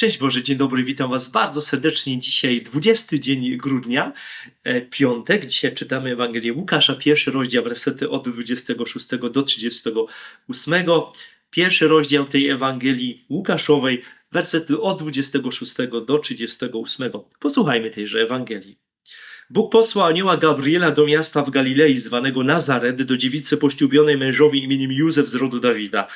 Szczęść Boże, dzień dobry, witam Was bardzo serdecznie. Dzisiaj 20 dzień grudnia, e, piątek. Dzisiaj czytamy Ewangelię Łukasza, pierwszy rozdział, wersety od 26 do 38. Pierwszy rozdział tej Ewangelii Łukaszowej, wersety od 26 do 38. Posłuchajmy tejże Ewangelii. Bóg posłał anioła Gabriela do miasta w Galilei zwanego Nazaret, do dziewicy poślubionej mężowi imieniem Józef z rodu Dawida.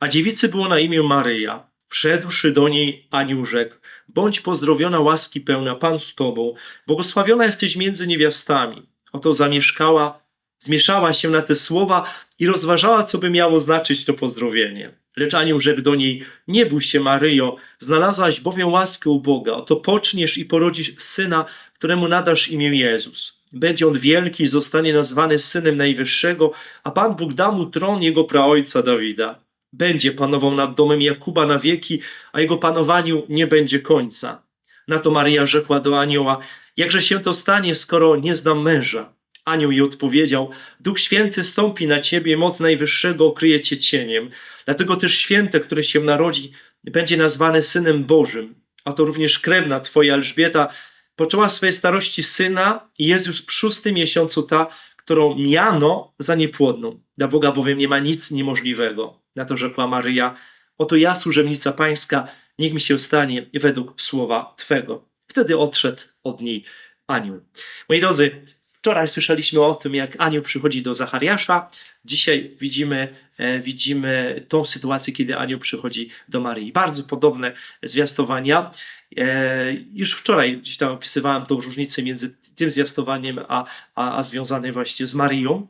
A dziewicy było na imię Maryja. Wszedłszy do niej, anioł rzekł, bądź pozdrowiona łaski pełna, Pan z tobą, błogosławiona jesteś między niewiastami. Oto zamieszkała, zmieszała się na te słowa i rozważała, co by miało znaczyć to pozdrowienie. Lecz anioł rzekł do niej, nie bój się Maryjo, znalazłaś bowiem łaskę u Boga, oto poczniesz i porodzisz syna, któremu nadasz imię Jezus. Będzie on wielki i zostanie nazwany Synem Najwyższego, a Pan Bóg da mu tron jego praojca Dawida będzie panował nad domem Jakuba na wieki, a jego panowaniu nie będzie końca. Na to Maryja rzekła do anioła: Jakże się to stanie, skoro nie znam męża? Anioł jej odpowiedział: Duch Święty stąpi na ciebie, moc Najwyższego okryje cię cieniem. Dlatego też święte, które się narodzi, będzie nazwane synem Bożym. A to również krewna twoja Elżbieta poczęła swojej starości syna i jest już w szóstym miesiącu ta, którą miano za niepłodną. Dla Boga bowiem nie ma nic niemożliwego. Na to rzekła Maryja, oto ja, służebnica pańska, niech mi się stanie według słowa Twego. Wtedy odszedł od niej anioł. Moi drodzy, wczoraj słyszeliśmy o tym, jak anioł przychodzi do Zachariasza. Dzisiaj widzimy, e, widzimy tą sytuację, kiedy anioł przychodzi do Maryi. Bardzo podobne zwiastowania. E, już wczoraj gdzieś tam opisywałem tą różnicę między tym zwiastowaniem, a, a, a właśnie z Marią.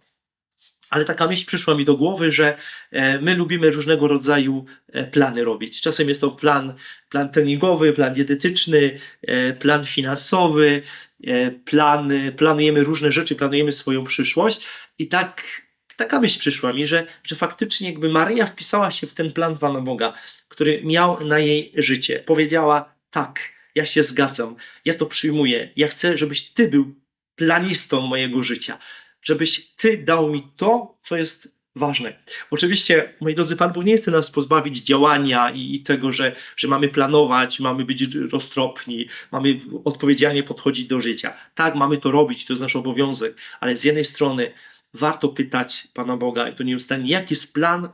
Ale taka myśl przyszła mi do głowy, że e, my lubimy różnego rodzaju e, plany robić. Czasem jest to plan, plan treningowy, plan dietetyczny, e, plan finansowy, plan, planujemy różne rzeczy, planujemy swoją przyszłość. I tak taka myśl przyszła mi, że, że faktycznie jakby Maryja wpisała się w ten plan Pana Boga, który miał na jej życie. Powiedziała tak, ja się zgadzam, ja to przyjmuję, ja chcę, żebyś Ty był planistą mojego życia żebyś Ty dał mi to, co jest ważne. Oczywiście, moi drodzy, Pan Bóg nie chce nas pozbawić działania i, i, tego, że, że mamy planować, mamy być roztropni, mamy odpowiedzialnie podchodzić do życia. Tak, mamy to robić, to jest nasz obowiązek, ale z jednej strony warto pytać Pana Boga i to nieustannie, jaki jest plan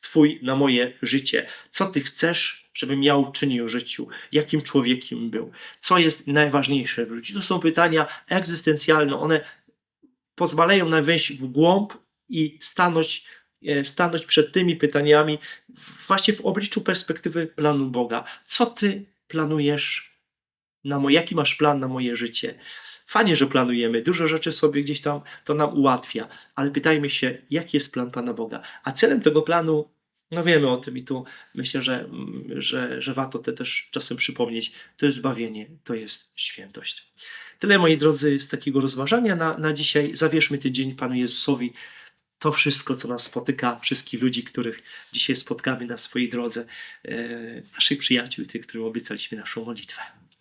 Twój na moje życie? Co Ty chcesz, żebym ja uczynił w życiu? Jakim człowiekiem był? Co jest najważniejsze w życiu? To są pytania egzystencjalne, one pozwalają nam wejść w głąb i stanąć, e, stanąć przed tymi pytaniami właśnie w obliczu perspektywy planu Boga. Co ty planujesz na moje, jaki masz plan na moje życie? Fajnie, że planujemy, dużo rzeczy sobie gdzieś tam to nam ułatwia, ale pytajmy się, jaki jest plan Pana Boga. A celem tego planu, no wiemy o tym i tu myślę, że, że, że warto to też czasem przypomnieć, to jest zbawienie, to jest świętość. Tyle, moi drodzy, z takiego rozważania na, na dzisiaj. Zawierzmy tydzień Panu Jezusowi to wszystko, co nas spotyka, wszystkich ludzi, których dzisiaj spotkamy na swojej drodze, e, naszych przyjaciół, tych, którym obiecaliśmy naszą modlitwę.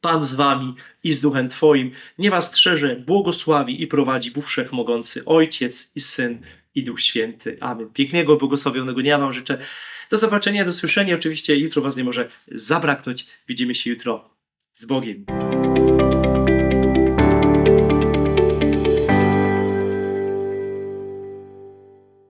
Pan z wami i z duchem Twoim, nie was strzeże, błogosławi i prowadzi Bóg Wszechmogący, Ojciec i Syn i Duch Święty. Amen. Pięknego, błogosławionego dnia Wam życzę. Do zobaczenia, do słyszenia. Oczywiście jutro Was nie może zabraknąć. Widzimy się jutro. Z Bogiem.